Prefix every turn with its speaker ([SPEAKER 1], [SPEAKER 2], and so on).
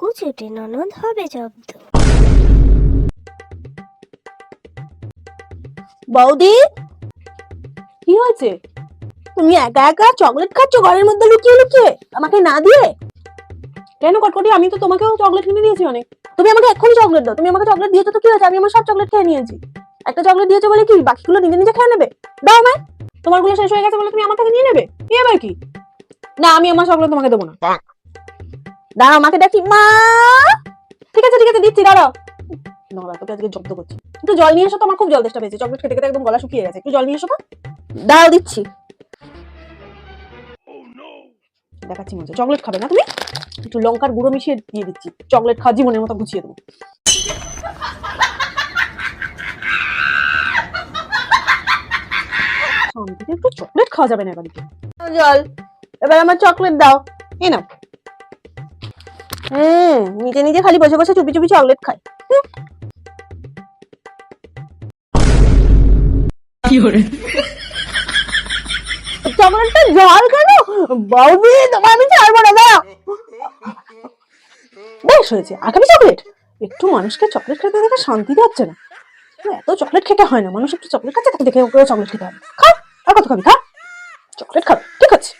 [SPEAKER 1] কুচুটে ননদ হবে জব্দ।
[SPEAKER 2] বৌদি? কি হয়েছে? তুমি একা একা চকলেট খাচ্ছ ঘরের মধ্যে লুকিয়ে লুকিয়ে? আমাকে না দিয়ে? কেন কটকটি? আমি তো তোমাকেও চকলেট কিনে দিয়েছি অনেক। তুমি আমাকে এক্ষুনি চকলেট দাও। তুমি আমাকে চকলেট দিয়েছ তো কি হয়েছে? আমি আমার সব চকলেট খেয়ে নিয়েছি। একটা চকলেট দিয়েছ বলে কি? বাকিগুলো নিজে নিজে খেয়ে নেবে? দাও আমায়। তোমারগুলো শেষ হয়ে গেছে বলে তুমি আমার থেকে নিয়ে নেবে? কি আবার কি? না আমি আমার চকলেট তোমাকে দেবো না। দাঁড়া মাকে ডাকি মা! ঠিক আছে ঠিক আছে, দিচ্ছি, দাঁড়াও। জব্দ করছি। জল নিয়ে এসো তো, আমার খুব জল চকলেট খেতে একদম গলা শুকিয়ে গেছে। জল নিয়ে এসো দিচ্ছি। চকলেট না তুমি? একটু লঙ্কার গুঁড়ো মিশিয়ে দিয়ে দিচ্ছি। চকলেট খাওয়া জীবনের মতো গুছিয়ে দেবো। একটু চকলেট খাওয়া যাবে না এবার। জল, এবার আমার চকলেট দাও। এই নাও। হুম নিজে নিজে খালি বসে বসে চুপি চুপি চকলেট খায় চকলেটটা জল কেন? বাবু তোমার আমি ছাড়বো না দাও বেশ হয়েছে আগামী চকলেট? একটু মানুষকে চকলেট খেতে দেখে শান্তি পাচ্ছে না এত চকলেট খেতে হয় না মানুষ একটু চকলেট খাচ্ছে তাকে দেখে ওকেও চকলেট খেতে হবে। খা আর কত খাবি খা? চকলেট খাবে ঠিক আছে।